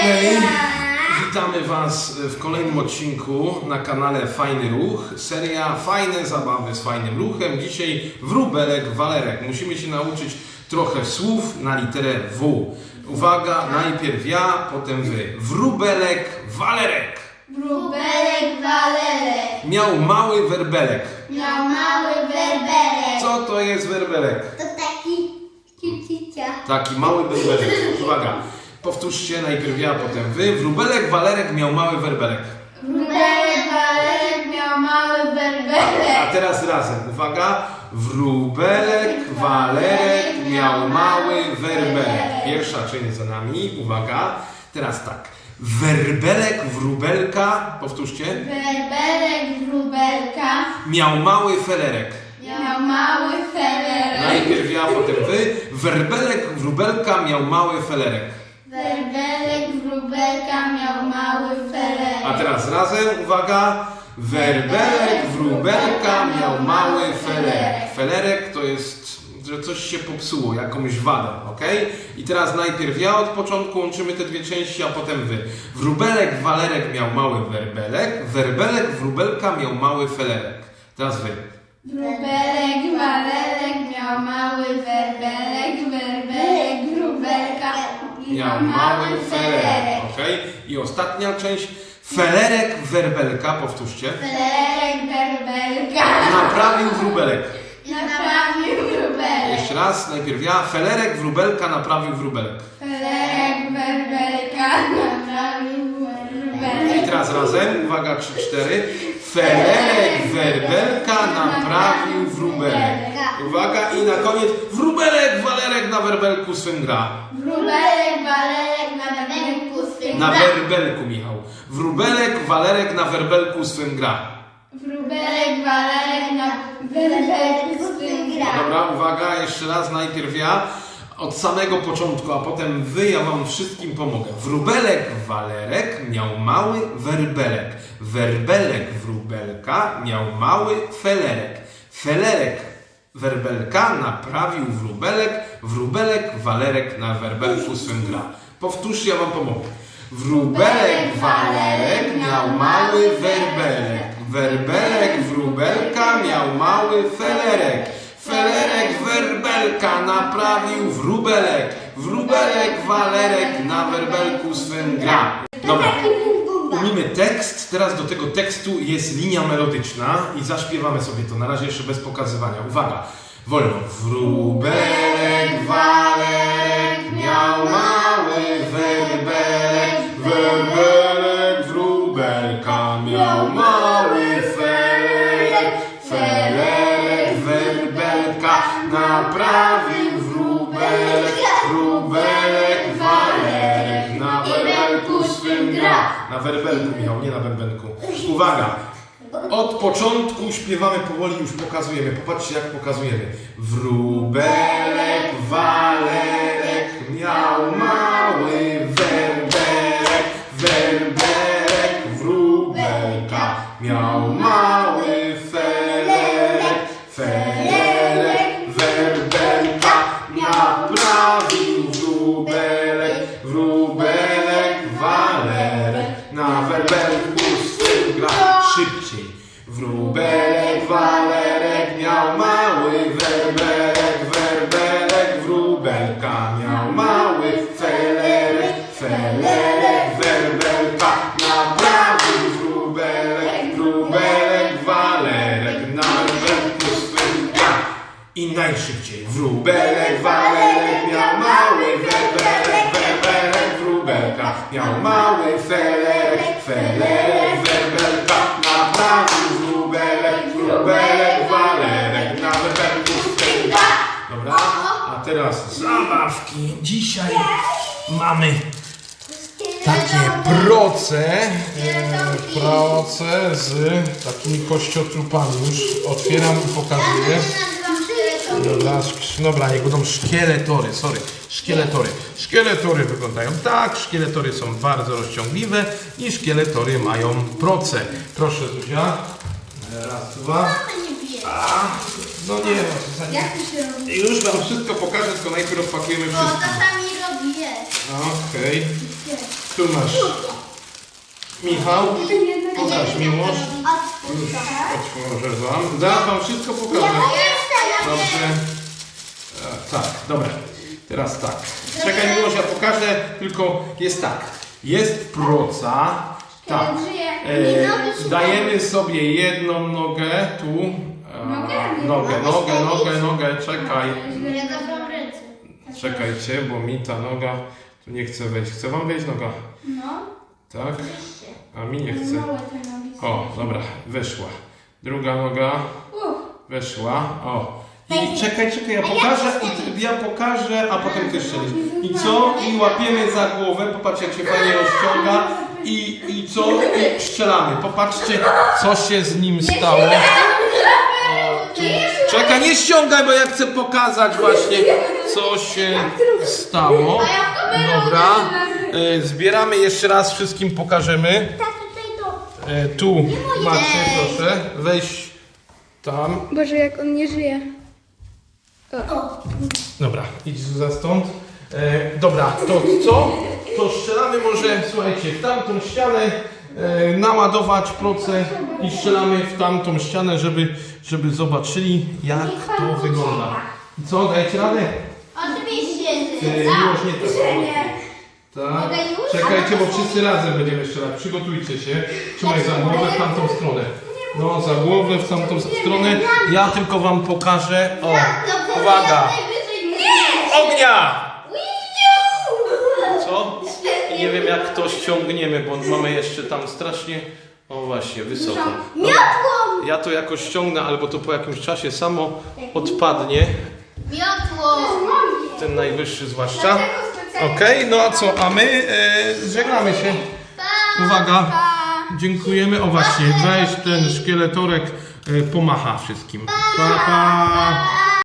Hej! Witamy Was w kolejnym odcinku na kanale Fajny Ruch. Seria Fajne zabawy z fajnym ruchem. Dzisiaj wróbelek, walerek. Musimy się nauczyć trochę słów na literę W. Uwaga, najpierw ja, potem Wy. Wróbelek, walerek. Wróbelek Walerek Miał mały werbelek. miał mały werberek. Co to jest werbelek? To taki kicicia. Taki mały werbelek. Uwaga, powtórzcie najpierw ja, potem Wy. Wróbelek, walerek miał mały werbelek. Wróbelek Walerek miał mały A werberek. teraz razem, uwaga. Wróbelek, walerek miał mały werbelek. Pierwsza część za nami, uwaga. Teraz tak. Werbelek, wróbelka, powtórzcie, Werberek Wróbelka miał mały felerek. miał mały felerek. Najpierw ja, potem wy. Werbelek, wróbelka miał mały felerek. Werberek miał mały. A teraz razem, uwaga. Werbelek, wróbelka miał mały felerek. Felerek to jest, że coś się popsuło, jakąś wadę, ok? I teraz najpierw ja od początku łączymy te dwie części, a potem wy. Wróbelek, walerek miał mały werbelek. Werbelek, wróbelka miał mały felerek. Teraz wy. Wróbelek Walerek miał mały werberek. Werberek Wróbelka Miał mały felerek, ok? I ostatnia część. Felerek, werbelka, powtórzcie. Felerek Werbelka Naprawił wróbelek. naprawił Wróbelek. Jeszcze raz, najpierw ja. Felerek, wróbelka naprawił wróbelek. Felerek Werbelka naprawił I Wróbelek. teraz razem, uwaga, 3, 4. Felerek, werbelka naprawił wróbelek. Uwaga i na koniec wróbelek, walerek na werbelku swym gra. Wróbelek Walerek na werbelku swym Na gra. werbelku, Michał. Wróbelek, walerek na werbelku swym gra. Wróbelek Walerek na werbelku swym gra. Dobra, uwaga, jeszcze raz, najpierw ja. Od samego początku, a potem wy, ja wam wszystkim pomogę. Wróbelek, walerek miał mały werbelek. Werbelek, wróbelka miał mały felerek. Felerek, werbelka naprawił wróbelek. Wróbelek, walerek na werbelku swym gra. Powtórzcie, ja wam pomogę. Wróbelek, walerek miał mały werbelek. Werbelek, wróbelka miał mały felerek. Felerek, werbelka naprawił wróbelek. Wróbelek, walerek na werbelku swym gra. Dobra, umimy tekst. Teraz do tego tekstu jest linia melodyczna i zaśpiewamy sobie to. Na razie jeszcze bez pokazywania. Uwaga, wolno. Wróbelek, walerek miał mały werbelek. Werbelek, wróbelka miał mały felerek. Felerek, werbelka naprawił wróbelek. Wróbelek, walerek na werbelku swym gra. Na werbelku, Michał, nie na bębenku. Uwaga! Od początku śpiewamy powoli, już pokazujemy. Popatrzcie, jak pokazujemy. Wróbelek, walerek miał mały werbelek. Werbelek, wróbelka miał mały Wróbelek, walerek miał mały werbelek. Werbelek, wróbelka miał mały felerek. Felerek, werbelka naprawił wróbelek. Wróbelek, walerek na swym gra. I najszybciej. Wróbelek, walerek miał mały werbelek, werbelek, wróbelka. Miał mały felerek, felerek, teraz zabawki. Dzisiaj mamy takie proce, e, proce z takimi kościotrupami. Już otwieram i pokazuję. Dobra, szk- dobra, niech będą szkieletory, sorry, szkieletory. Szkieletory wyglądają tak, szkieletory są bardzo rozciągliwe i szkieletory mają proce. Proszę Zuzia, raz, dwa. A, no nie, no, Jak to się robi? już wam wszystko pokażę, tylko najpierw odpakujemy Bo wszystko. czasami robi, wiesz. Okej. Tu masz. Michał, pokaż miłość. Już otworzę wam. Zaraz wam wszystko pokażę. Dobrze. E, tak, dobra. Teraz tak. Czekaj miłość, ja pokażę, tylko jest tak. Jest proca. Tak. E, dajemy sobie jedną nogę tu. Nogę, nogę, nogę, nogę, czekaj. Ja dobrą ręce. Czekajcie, bo mi ta noga tu nie chce wejść. Chce wam wejść noga? No. Tak? A mi nie chce. O, dobra, weszła. Druga noga weszła. O. I czekaj, czekaj, ja pokażę, i ja pokażę, a potem ty strzelisz. I co? I łapiemy za głowę, popatrz jak się fajnie rozciąga. I, I co? I strzelamy. Popatrzcie, co się z nim stało. O, tu. Czekaj, nie ściągaj, bo ja chcę pokazać właśnie, co się stało. Dobra. E, Zbieramy jeszcze raz, wszystkim pokażemy. Tutaj to. E, tu macie, proszę, wejść tam. Boże, jak on nie żyje. Dobra, idź za stąd. E, dobra, to co? To strzelamy może, słuchajcie, w tamtą ścianę, naładować proce i strzelamy w tamtą ścianę, żeby, żeby zobaczyli, jak to wygląda. I co, dajecie radę? Oczywiście, E, że miłość nie tak. Tak. Mogę już? Czekajcie, bo wszyscy razem będziemy strzelać. Przygotujcie się. Trzymaj za głowę w tamtą stronę. No, za głowę w tamtą stronę. Ja tylko wam pokażę. O, uwaga! Ognia! Co? I nie wiem jak to ściągniemy, bo mamy jeszcze tam strasznie. O właśnie, wysoko. Miotło! Ja to jakoś ściągnę, albo to po jakimś czasie samo odpadnie. Miotło! Ten najwyższy zwłaszcza. Okej, no a co? A my e, żegnamy się. Uwaga. Dziękujemy. O właśnie, weź ten szkieletorek e, pomacha wszystkim. Pa, pa.